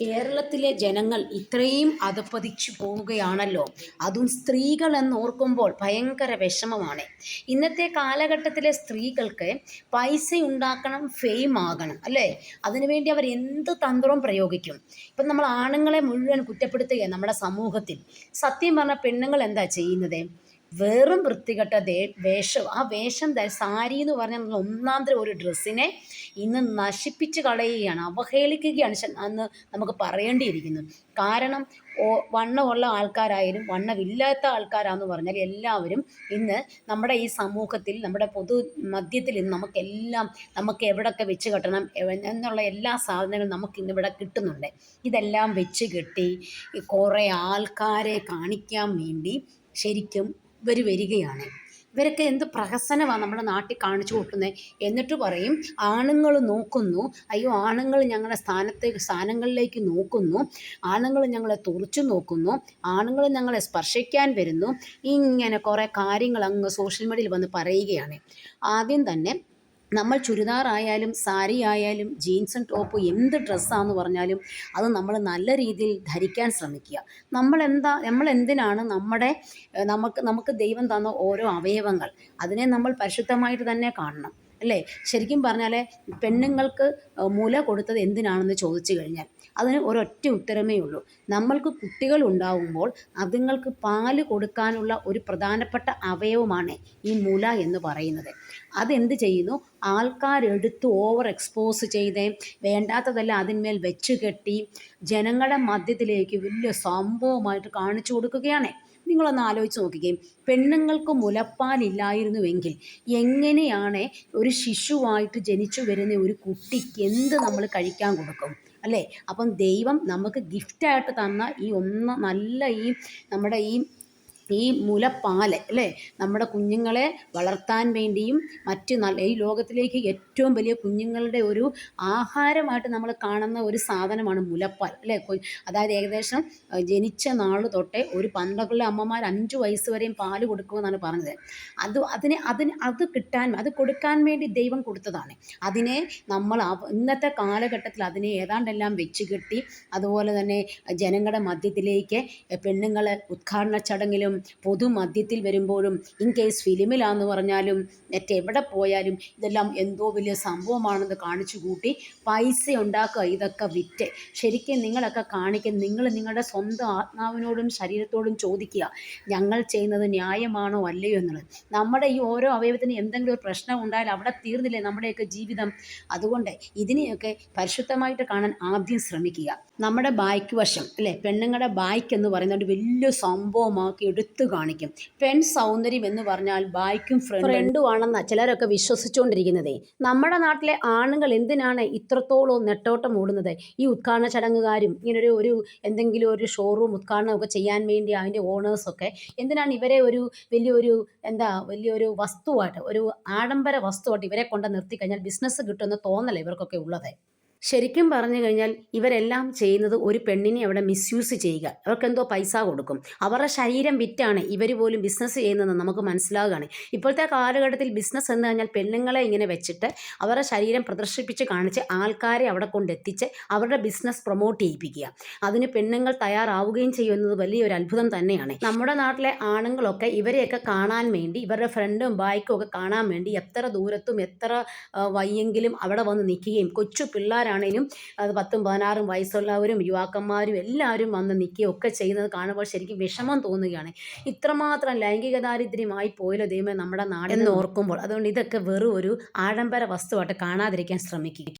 കേരളത്തിലെ ജനങ്ങൾ ഇത്രയും അധപ്പതിച്ചു പോവുകയാണല്ലോ. അതും സ്ത്രീകൾ എന്നോർക്കുമ്പോൾ ഭയങ്കര വിഷമമാണ്. ഇന്നത്തെ കാലഘട്ടത്തിലെ സ്ത്രീകൾക്ക് പൈസ ഉണ്ടാക്കണം ഫെയിം ആകണം അല്ലേ? അതിനുവേണ്ടി അവർ എന്ത് തന്ത്രവും പ്രയോഗിക്കും? ഇപ്പം നമ്മൾ ആണുങ്ങളെ മുഴുവൻ കുറ്റപ്പെടുത്തുകയാണ് നമ്മുടെ സമൂഹത്തിൽ. സത്യം പറഞ്ഞ പെണ്ണുങ്ങൾ എന്താ ചെയ്യുന്നത്? വെറും വൃത്തികെട്ട ദേ വേഷം. ആ വേഷം സാരി എന്ന് പറഞ്ഞാൽ ഒന്നാം തരം ഒരു ഡ്രസ്സിനെ ഇന്ന് നശിപ്പിച്ച് കളയുകയാണ് അവഹേളിക്കുകയാണ് അന്ന് നമുക്ക് പറയേണ്ടിയിരിക്കുന്നു. കാരണം വണ്ണമുള്ള ആൾക്കാരായാലും വണ്ണമില്ലാത്ത ആൾക്കാരാന്ന് പറഞ്ഞാൽ എല്ലാവരും ഇന്ന് നമ്മുടെ ഈ സമൂഹത്തിൽ നമ്മുടെ പൊതു മധ്യത്തിൽ ഇന്ന് നമുക്കെല്ലാം നമുക്ക് എവിടെയൊക്കെ വെച്ച് കെട്ടണം എന്നുള്ള എല്ലാ സാധനങ്ങളും നമുക്ക് ഇന്നിവിടെ കിട്ടുന്നുണ്ട്. ഇതെല്ലാം വെച്ച് കെട്ടി കുറേ ആൾക്കാരെ കാണിക്കാൻ വേണ്ടി ശരിക്കും ഇവർ വരികയാണ്. ഇവരൊക്കെ എന്ത് പ്രഹസനമാണ് നമ്മുടെ നാട്ടിൽ കാണിച്ചു കൂട്ടുന്നത് എന്നിട്ട് പറയും ആണുങ്ങൾ നോക്കുന്നു. അയ്യോ ആണുങ്ങൾ ഞങ്ങളുടെ സ്ഥാനത്തേക്ക് സ്ഥാനങ്ങളിലേക്ക് നോക്കുന്നു. ആണുങ്ങൾ ഞങ്ങളെ തുറച്ചു നോക്കുന്നു. ആണുങ്ങൾ ഞങ്ങളെ സ്പർശിക്കാൻ വരുന്നു. ഇങ്ങനെ കുറേ കാര്യങ്ങൾ അങ്ങ് സോഷ്യൽ മീഡിയയിൽ വന്ന് പറയുകയാണ്. ആദ്യം തന്നെ നമ്മൾ ചുരിദാറായാലും സാരി ആയാലും ജീൻസും ടോപ്പും എന്ത് ഡ്രസ്സാന്ന് പറഞ്ഞാലും അത് നമ്മൾ നല്ല രീതിയിൽ ധരിക്കാൻ ശ്രമിക്കുക. നമ്മളെന്താ നമ്മൾ എന്തിനാണ് നമ്മുടെ നമുക്ക് നമുക്ക് ദൈവം തന്ന ഓരോ അവയവങ്ങൾ? അതിനെ നമ്മൾ പരിശുദ്ധമായിട്ട് തന്നെ കാണണം. അല്ലേ? ശരിക്കും പറഞ്ഞാൽ പെണ്ണുങ്ങൾക്ക് മുല കൊടുത്തത് എന്തിനാണെന്ന് ചോദിച്ചു കഴിഞ്ഞാൽ അതിന് ഒരൊറ്റ ഉത്തരമേ ഉള്ളൂ. നമ്മൾക്ക് കുട്ടികൾ ഉണ്ടാവുമ്പോൾ അതുങ്ങൾക്ക് പാൽ കൊടുക്കാനുള്ള ഒരു പ്രധാനപ്പെട്ട അവയവമാണ് ഈ മുല എന്ന് പറയുന്നത്. അതെന്ത് ചെയ്യുന്നു? ആൾക്കാരെടുത്ത് ഓവർ എക്സ്പോസ് ചെയ്ത് വേണ്ടാത്തതെല്ലാം അതിന്മേൽ വെച്ച് കെട്ടി ജനങ്ങളുടെ മധ്യത്തിലേക്ക് വലിയ സംഭവമായിട്ട് കാണിച്ചു കൊടുക്കുകയാണ്. നിങ്ങളൊന്ന് ആലോചിച്ച് നോക്കുകയും പെണ്ണുങ്ങൾക്ക് മുലപ്പാലില്ലായിരുന്നുവെങ്കിൽ എങ്ങനെയാണ് ഒരു ശിശുവായിട്ട് ജനിച്ചു വരുന്ന ഒരു കുട്ടിക്ക് എന്ത് നമ്മൾ കഴിക്കാൻ കൊടുക്കും? അല്ലേ? അപ്പം ദൈവം നമുക്ക് ഗിഫ്റ്റായിട്ട് തന്ന ഈ ഒന്ന് നല്ല ഈ നമ്മുടെ ഈ ഈ മുലപ്പാൽ അല്ലേ? നമ്മുടെ കുഞ്ഞുങ്ങളെ വളർത്താൻ വേണ്ടിയും മറ്റ് നല്ല ഈ ലോകത്തിലേക്ക് ഏറ്റവും വലിയ കുഞ്ഞുങ്ങളുടെ ഒരു ആഹാരമായിട്ട് നമ്മൾ കാണുന്ന ഒരു സാധനമാണ് മുലപ്പാൽ അല്ലേ? അതായത് ഏകദേശം ജനിച്ച നാൾ തൊട്ടേ ഒരു പന്ത്രണ്ടുള്ള അമ്മമാർ അഞ്ച് വയസ്സ് വരെയും പാൽ കൊടുക്കുമെന്നാണ് പറഞ്ഞത്. അത് അതിന് അതിന് അത് കിട്ടാൻ അത് കൊടുക്കാൻ വേണ്ടി ദൈവം കൊടുത്തതാണ്. അതിനെ നമ്മൾ ഇന്നത്തെ കാലഘട്ടത്തിൽ അതിനെ ഏതാണ്ടെല്ലാം വെച്ച് കെട്ടി അതുപോലെ തന്നെ ജനങ്ങളുടെ മധ്യത്തിലേക്ക് പെണ്ണുങ്ങൾ ഉദ്ഘാടന ചടങ്ങിലും പൊതുമധ്യത്തിൽ വരുമ്പോഴും ഇൻ കേസ് ഫിലിമിലാന്ന് പറഞ്ഞാലും മറ്റെവിടെ പോയാലും ഇതെല്ലാം എന്തോ വലിയ സംഭവമാണെന്ന് കാണിച്ചു കൂട്ടി പൈസ ഉണ്ടാക്കുക ഇതൊക്കെ വിറ്റ്. ശരിക്കും നിങ്ങളൊക്കെ കാണിക്കുന്ന നിങ്ങൾ നിങ്ങളുടെ സ്വന്തം ആത്മാവിനോടും ശരീരത്തോടും ചോദിക്കുക ഞങ്ങൾ ചെയ്യുന്നത് ന്യായമാണോ അല്ലയോ എന്നുള്ളത്? നമ്മുടെ ഈ ഓരോ അവയവത്തിന് എന്തെങ്കിലും ഒരു പ്രശ്നം ഉണ്ടായാൽ അവിടെ തീർന്നില്ലേ നമ്മുടെയൊക്കെ ജീവിതം? അതുകൊണ്ട് ഇതിനെയൊക്കെ പരിശുദ്ധമായിട്ട് കാണാൻ ആദ്യം ശ്രമിക്കുക. നമ്മുടെ ബായ്ക്ക് വശം അല്ലേ? പെണ്ണുങ്ങളുടെ ബായ്ക്ക് എന്ന് പറയുന്നത് വലിയ സംഭവമാക്കി എടുത്തു കാണിക്കും. പെൺ സൗന്ദര്യം എന്ന് പറഞ്ഞാൽ ബായ്ക്കും ഫ്രണ്ടും ആണെന്ന ചിലരൊക്കെ വിശ്വസിച്ചുകൊണ്ടിരിക്കുന്നതേ നമ്മുടെ നാട്ടിലെ ആണുങ്ങൾ എന്തിനാണ് ഇത്രത്തോളം നെട്ടോട്ടം ഓടുന്നത് ഈ ഉദ്ഘാടന ചടങ്ങുകാരും ഇങ്ങനൊരു ഒരു എന്തെങ്കിലും ഒരു ഷോറൂം ഉദ്ഘാടനമൊക്കെ ചെയ്യാൻ വേണ്ടി അതിന്റെ ഓണേഴ്സൊക്കെ എന്തിനാണ് ഇവരെ ഒരു വലിയൊരു എന്താ വലിയൊരു വസ്തുവായിട്ട് ഒരു ആഡംബര വസ്തുവായിട്ട് ഇവരെ കൊണ്ട് നിർത്തി കഴിഞ്ഞാൽ ബിസിനസ് കിട്ടുമെന്ന് തോന്നല ഇവർക്കൊക്കെ ഉള്ളത്? ശരിക്കും പറഞ്ഞു കഴിഞ്ഞാൽ ഇവരെല്ലാം ചെയ്യുന്നത് ഒരു പെണ്ണിനെ അവിടെ മിസ്യൂസ് ചെയ്യുക. അവർക്കെന്തോ പൈസ കൊടുക്കും. അവരുടെ ശരീരം വിറ്റാണ് ഇവർ പോലും ബിസിനസ് ചെയ്യുന്നതെന്ന് നമുക്ക് മനസ്സിലാകുകയാണ് ഇപ്പോഴത്തെ കാലഘട്ടത്തിൽ ബിസിനസ് എന്ന് കഴിഞ്ഞാൽ പെണ്ണുങ്ങളെ ഇങ്ങനെ വെച്ചിട്ട് അവരുടെ ശരീരം പ്രദർശിപ്പിച്ച് കാണിച്ച് ആൾക്കാരെ അവിടെ കൊണ്ടെത്തിച്ച് അവരുടെ ബിസിനസ് പ്രൊമോട്ട് ചെയ്യിപ്പിക്കുക. അതിന് പെണ്ണുങ്ങൾ തയ്യാറാവുകയും ചെയ്യുന്നത് വലിയൊരു അത്ഭുതം തന്നെയാണ്. നമ്മുടെ നാട്ടിലെ ആണുങ്ങളൊക്കെ ഇവരെയൊക്കെ കാണാൻ വേണ്ടി ഇവരുടെ ഫ്രണ്ടും ബായ്ക്കും ഒക്കെ കാണാൻ വേണ്ടി എത്ര ദൂരത്തും എത്ര വയ്യെങ്കിലും അവിടെ വന്ന് നിൽക്കുകയും കൊച്ചു പിള്ളേരാണേലും അത് പത്തും പതിനാറും വയസ്സുള്ളവരും യുവാക്കന്മാരും എല്ലാവരും വന്ന് നിൽക്കുകയും ഒക്കെ ചെയ്യുന്നത് കാണുമ്പോൾ ശരിക്കും വിഷമം തോന്നുകയാണ്. ഇത്രമാത്രം ലൈംഗിക ദാരിദ്ര്യമായി പോയല്ലോ ദൈവമേ നമ്മുടെ നാടെന്ന് ഓർക്കുമ്പോൾ. അതുകൊണ്ട് ഇതൊക്കെ വെറും ഒരു ആഡംബര വസ്തുവായിട്ട് കാണാതിരിക്കാൻ ശ്രമിക്കുക.